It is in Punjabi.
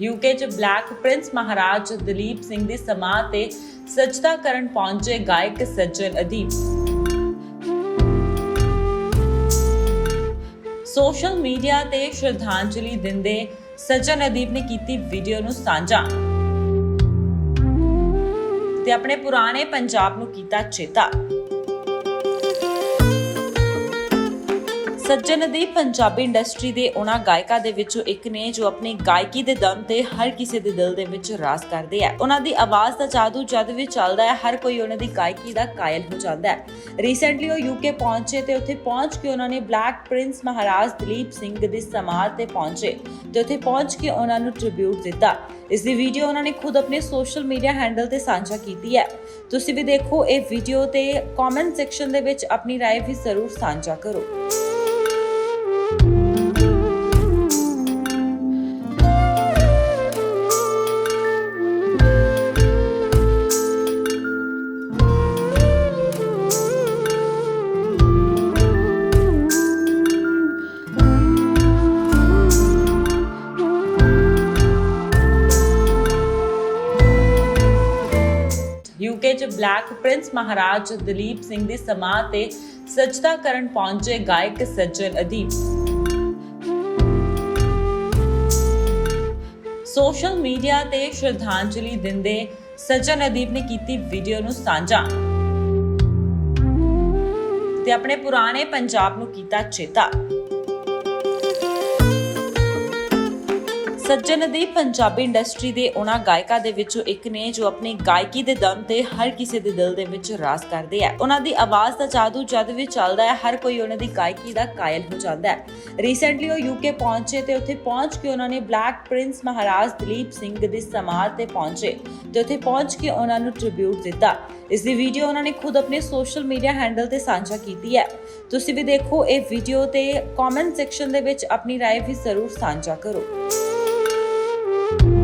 ਯੂਕੇ 'ਚ ਬਲੈਕ ਪ੍ਰਿੰਸ ਮਹਾਰਾਜ ਦਲੀਪ ਸਿੰਘ ਦੀ ਸਮਾਧ ਤੇ ਸਜਦਾ ਕਰਨ ਪਹੁੰਚੇ ਗਾਇਕ ਸੱਜਣ ਅਦੀਪ। ਸੋਸ਼ਲ ਮੀਡੀਆ ਤੇ ਸ਼ਰਧਾਂਜਲੀ ਦਿੰਦੇ ਸੱਜਣ ਅਦੀਪ ਨੇ ਕੀਤੀ ਵੀਡੀਓ ਨੂੰ ਸਾਂਝਾ। ਤੇ ਆਪਣੇ ਪੁਰਾਣੇ ਪੰਜਾਬ ਨੂੰ ਕੀਤਾ ਚੇਤਾ। ਸੱਜਣ ਦੀ ਪੰਜਾਬੀ ਇੰਡਸਟਰੀ ਦੇ ਉਹਨਾਂ ਗਾਇਕਾਂ ਦੇ ਵਿੱਚੋਂ ਇੱਕ ਨੇ ਜੋ ਆਪਣੀ ਗਾਇਕੀ ਦੇ ਦਮ ਤੇ ਹਰ ਕਿਸੇ ਦੇ ਦਿਲ ਦੇ ਵਿੱਚ ਰਾਜ ਕਰਦੇ ਆ ਉਹਨਾਂ ਦੀ ਆਵਾਜ਼ ਦਾ ਜਾਦੂ ਜਦ ਵੀ ਚੱਲਦਾ ਹੈ ਹਰ ਕੋਈ ਉਹਨਾਂ ਦੀ ਗਾਇਕੀ ਦਾ ਕਾਇਲ ਹੋ ਜਾਂਦਾ ਹੈ ਰੀਸੈਂਟਲੀ ਉਹ ਯੂਕੇ ਪਹੁੰਚੇ ਤੇ ਉੱਥੇ ਪਹੁੰਚ ਕੇ ਉਹਨਾਂ ਨੇ ਬਲੈਕ ਪ੍ਰਿੰਸ ਮਹਾਰਾਜ ਦਲੀਪ ਸਿੰਘ ਦੀ ਸਮਾਧ ਤੇ ਪਹੁੰਚੇ ਤੇ ਉੱਥੇ ਪਹੁੰਚ ਕੇ ਉਹਨਾਂ ਨੂੰ ਟ੍ਰਿਬਿਊਟ ਦਿੱਤਾ ਇਸ ਦੀ ਵੀਡੀਓ ਉਹਨਾਂ ਨੇ ਖੁਦ ਆਪਣੇ ਸੋਸ਼ਲ ਮੀਡੀਆ ਹੈਂਡਲ ਤੇ ਸਾਂਝਾ ਕੀਤੀ ਹੈ ਤੁਸੀਂ ਵੀ ਦੇਖੋ ਇਹ ਵੀਡੀਓ ਤੇ ਕਮੈਂਟ ਸੈਕਸ਼ਨ ਦੇ ਵਿੱਚ ਆਪਣੀ رائے ਵੀ ਜ਼ਰੂਰ ਸਾਂਝਾ ਕਰੋ ਯੂਕੇ 'ਚ ਬਲੈਕ ਪ੍ਰਿੰਸ ਮਹਾਰਾਜ ਦਲੀਪ ਸਿੰਘ ਦੀ ਸਮਾਧ ਤੇ ਸਜਦਾ ਕਰਨ ਪਹੁੰਚੇ ਗਾਇਕ ਸੱਜਣ ਅਦੀਪ। ਸੋਸ਼ਲ ਮੀਡੀਆ ਤੇ ਸ਼ਰਧਾਂਜਲੀ ਦਿੰਦੇ ਸੱਜਣ ਅਦੀਪ ਨੇ ਕੀਤੀ ਵੀਡੀਓ ਨੂੰ ਸਾਂਝਾ। ਤੇ ਆਪਣੇ ਪੁਰਾਣੇ ਪੰਜਾਬ ਨੂੰ ਕੀਤਾ ਚੇਤਾ। ਸੱਜਣ ਦੀ ਪੰਜਾਬੀ ਇੰਡਸਟਰੀ ਦੇ ਉਹਨਾਂ ਗਾਇਕਾਂ ਦੇ ਵਿੱਚੋਂ ਇੱਕ ਨੇ ਜੋ ਆਪਣੀ ਗਾਇਕੀ ਦੇ ਦਮ ਤੇ ਹਰ ਕਿਸੇ ਦੇ ਦਿਲ ਦੇ ਵਿੱਚ ਰਾਜ ਕਰਦੇ ਆ ਉਹਨਾਂ ਦੀ ਆਵਾਜ਼ ਦਾ ਜਾਦੂ ਜਦ ਵੀ ਚੱਲਦਾ ਹੈ ਹਰ ਕੋਈ ਉਹਨਾਂ ਦੀ ਗਾਇਕੀ ਦਾ ਕਾਇਲ ਹੋ ਜਾਂਦਾ ਹੈ ਰੀਸੈਂਟਲੀ ਉਹ ਯੂਕੇ ਪਹੁੰਚੇ ਤੇ ਉੱਥੇ ਪਹੁੰਚ ਕੇ ਉਹਨਾਂ ਨੇ ਬਲੈਕ ਪ੍ਰਿੰਸ ਮਹਾਰਾਜ ਦਲੀਪ ਸਿੰਘ ਦੀ ਸਮਾਧ ਤੇ ਪਹੁੰਚੇ ਤੇ ਉੱਥੇ ਪਹੁੰਚ ਕੇ ਉਹਨਾਂ ਨੂੰ ਟ੍ਰਿਬਿਊਟ ਦਿੱਤਾ ਇਸ ਦੀ ਵੀਡੀਓ ਉਹਨਾਂ ਨੇ ਖੁਦ ਆਪਣੇ ਸੋਸ਼ਲ ਮੀਡੀਆ ਹੈਂਡਲ ਤੇ ਸਾਂਝਾ ਕੀਤੀ ਹੈ ਤੁਸੀਂ ਵੀ ਦੇਖੋ ਇਹ ਵੀਡੀਓ ਤੇ ਕਮੈਂਟ ਸੈਕਸ਼ਨ ਦੇ ਵਿੱਚ ਆਪਣੀ رائے ਵੀ ਜ਼ਰੂਰ ਸਾਂਝਾ ਕਰੋ Bye.